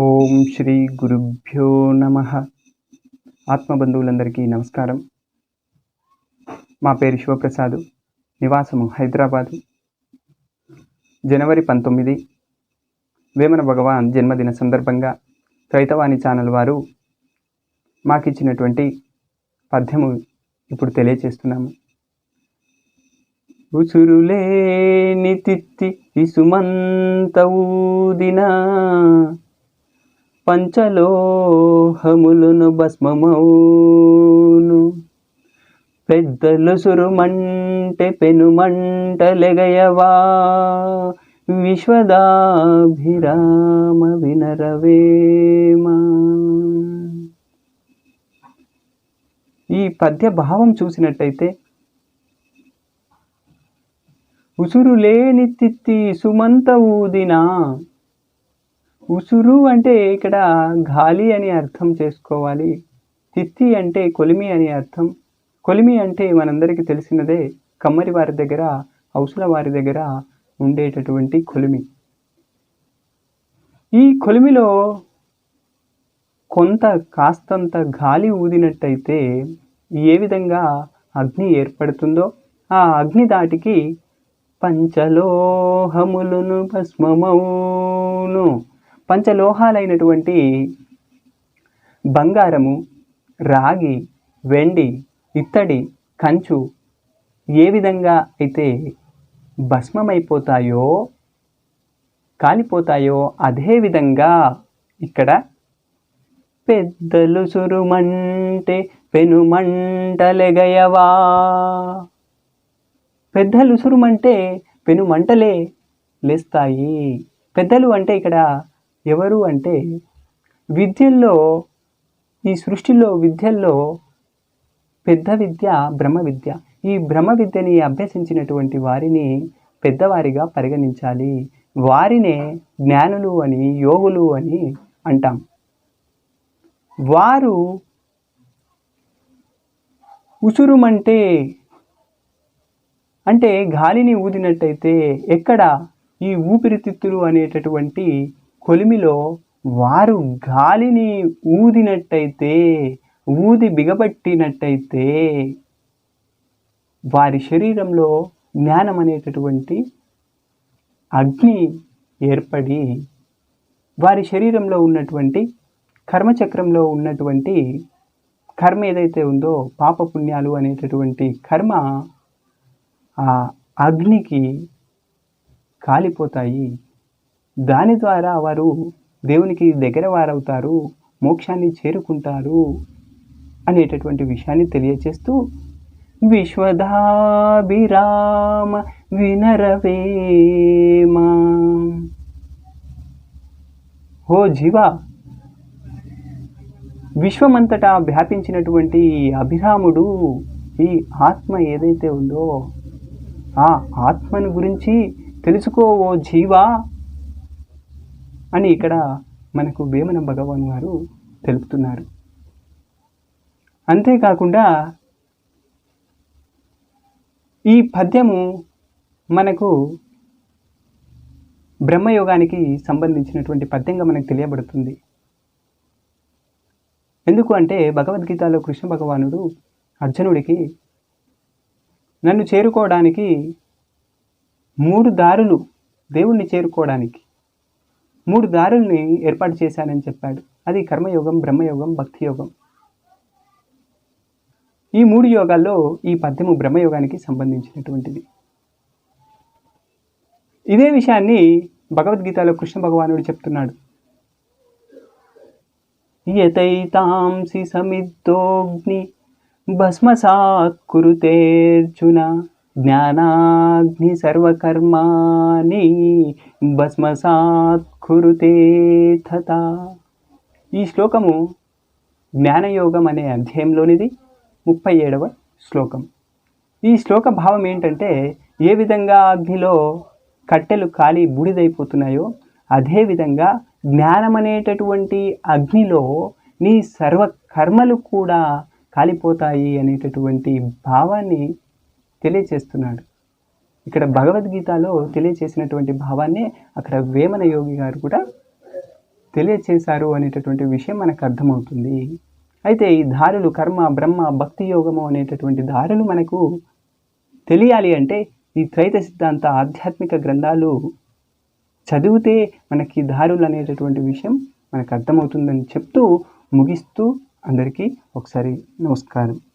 ఓం శ్రీ గురుభ్యో నమ. ఆత్మబంధువులందరికీ నమస్కారం. మా పేరు శివప్రసాద్. నివాసము హైదరాబాదు. జనవరి పంతొమ్మిది. వేమన భగవాన్ జన్మదిన సందర్భంగా త్రైతవాణి ఛానల్ వారు మాకిచ్చినటువంటి పద్యము ఇప్పుడు తెలియచేస్తున్నాము. ఉసురులేని తిత్తి ఇసుమంత ఊదిన పంచలోహములను భస్మమౌను. పెద్దలు సురుమంటే పెనుమంటలెగయవా? విశ్వదాభిరామ వినరవేమా? ఈ పద్య భావం చూసినట్టయితే ఉసురు లేని తిత్తి సుమంత ఊదినా ఉసురు అంటే ఇక్కడ గాలి అని అర్థం చేసుకోవాలి. తిత్తి అంటే కొలిమి అని అర్థం. కొలిమి అంటే మనందరికీ తెలిసినదే కమ్మరి వారి దగ్గర హౌసుల వారి దగ్గర ఉండేటటువంటి కొలిమి. ఈ కొలిమిలో కొంత కాస్తంత గాలి ఊదినట్టయితే ఏ విధంగా అగ్ని ఏర్పడుతుందో ఆ అగ్ని దాటికి పంచలోహములను భస్మమౌను. పంచలోహాలైనటువంటి బంగారము రాగి వెండి ఇత్తడి కంచు ఏ విధంగా అయితే భస్మమైపోతాయో కాలిపోతాయో అదే విధంగా ఇక్కడ పెద్దలు సురుమంటే పెనుమంటలెగయవా. పెద్దలు సురుమంటే పెనుమంటలే లేస్తాయి. పెద్దలు అంటే ఇక్కడ ఎవరు అంటే విద్యల్లో ఈ సృష్టిలో విద్యల్లో పెద్ద విద్య బ్రహ్మ విద్య. ఈ బ్రహ్మ విద్యని అభ్యసించినటువంటి వారిని పెద్దవారిగా పరిగణించాలి. వారినే జ్ఞానులు అని యోగులు అని అంటాం. వారు ఉసురుమంటే అంటే గాలిని ఊదినట్టయితే ఎక్కడ ఈ ఊపిరితిత్తులు అనేటటువంటి కొలిమిలో వారు గాలిని ఊదినట్టయితే ఊది బిగబట్టినట్టయితే వారి శరీరంలో జ్ఞానం అనేటటువంటి అగ్ని ఏర్పడి వారి శరీరంలో ఉన్నటువంటి కర్మచక్రంలో ఉన్నటువంటి కర్మ ఏదైతే ఉందో పాపపుణ్యాలు అనేటటువంటి కర్మ ఆ అగ్నికి కాలిపోతాయి. దాని ద్వారా వారు దేవునికి దగ్గర వారవుతారు మోక్షాన్ని చేరుకుంటారు అనేటటువంటి విషయాన్ని తెలియచేస్తూ విశ్వదాభిరామ వినరవేమా హో జీవా విశ్వమంతటా వ్యాపించినటువంటి అభిరాముడు ఈ ఆత్మ ఏదైతే ఉందో ఆ ఆత్మను గురించి తెలుసుకో ఓ జీవా. అని ఇక్కడ మనకు వేమన భగవాన్ వారు తెలుపుతున్నారు. అంతేకాకుండా ఈ పద్యము మనకు బ్రహ్మయోగానికి సంబంధించినటువంటి పద్యంగా మనకు తెలియబడుతుంది. ఎందుకు అంటే భగవద్గీతలో కృష్ణ భగవానుడు అర్జునుడికి నన్ను చేరుకోవడానికి మూడు దారులు దేవుణ్ణి చేరుకోవడానికి మూడు దారుల్ని ఏర్పాటు చేశానని చెప్పాడు. అది కర్మయోగం బ్రహ్మయోగం భక్తి యోగం ఈ మూడు యోగాల్లో ఈ పద్యము బ్రహ్మయోగానికి సంబంధించినటువంటిది. ఇదే విషయాన్ని భగవద్గీతలో కృష్ణ భగవానుడు చెప్తున్నాడు. యతైతాంసి సమిద్దోగ్ని భస్మసాత్ జ్ఞానాగ్ని సర్వకర్మాణి భస్మసాత్ కురుతే తథ. ఈ శ్లోకము జ్ఞానయోగం అనే అధ్యాయంలోనిది ముప్పై ఏడవ శ్లోకం. ఈ శ్లోక భావం ఏంటంటే ఏ విధంగా అగ్నిలో కట్టెలు కాలి బూడిదైపోతున్నాయో అదేవిధంగా జ్ఞానం అనేటటువంటి అగ్నిలో నీ సర్వ కర్మలు కూడా కాలిపోతాయి అనేటటువంటి భావాన్ని తెలియచేస్తున్నాడు. ఇక్కడ భగవద్గీతలో తెలియచేసినటువంటి భావాన్ని అక్కడ వేమన యోగి గారు కూడా తెలియచేశారు అనేటటువంటి విషయం మనకు అర్థమవుతుంది. అయితే ఈ దారులు కర్మ బ్రహ్మ భక్తి యోగము అనేటటువంటి దారులు మనకు తెలియాలి అంటే ఈ త్రైత సిద్ధాంత ఆధ్యాత్మిక గ్రంథాలు చదివితే మనకి దారులు అనేటటువంటి విషయం మనకు అర్థమవుతుందని చెప్తూ ముగిస్తూ అందరికీ ఒకసారి నమస్కారం.